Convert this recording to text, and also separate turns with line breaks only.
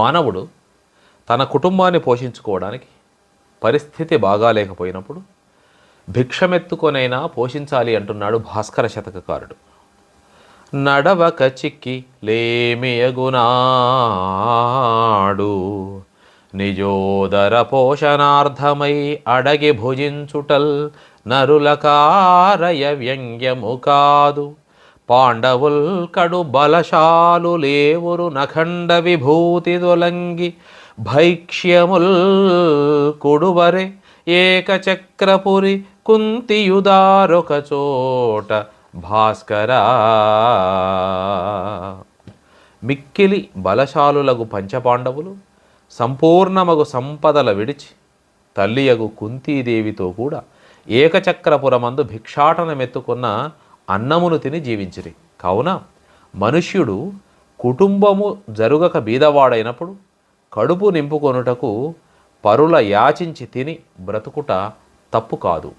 మానవుడు తన కుటుంబాన్ని పోషించుకోవడానికి పరిస్థితి బాగాలేకపోయినప్పుడు భిక్షమెత్తుకొనైనా పోషించాలి అంటున్నాడు భాస్కర శతకకారుడు. నడవక చిక్కి లేమియగునాడు నిజోదర పోషణార్థమై అడగి భుజించుటల్ నరుల కారయ వ్యంగ్యము కాదు. పాండవుల్ కడు బలశాలు లేవురు నఖండ విభూతి దొలంగి భైక్ష్యముల్ కుడువరే ఏకచక్రపురి కుంతియుదారొక చోట భాస్కరా. మిక్కిలి బలశాలులగు పంచపాండవులు సంపూర్ణమగు సంపదల విడిచి తల్లియగు కుంతీదేవితో కూడా ఏకచక్రపురమందు భిక్షాటనమెత్తుకున్న అన్నమును తిని జీవించిరి. కావున మనుష్యుడు కుటుంబము జరుగక బీదవాడైనప్పుడు కడుపు నింపుకొనుటకు పరుల యాచించి తిని బ్రతుకుట తప్పు కాదు.